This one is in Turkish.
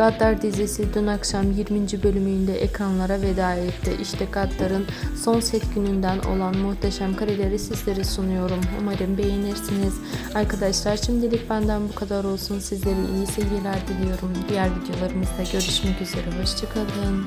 Gaddar dizisi dün akşam 20. bölümüyle ekranlara veda etti. İşte Gaddar'ın son set gününden olan muhteşem kareleri sizlere sunuyorum. Umarım beğenirsiniz. Arkadaşlar şimdilik benden bu kadar olsun. Sizlere iyi seyirler diliyorum. Diğer videolarımızda görüşmek üzere. Hoşçakalın.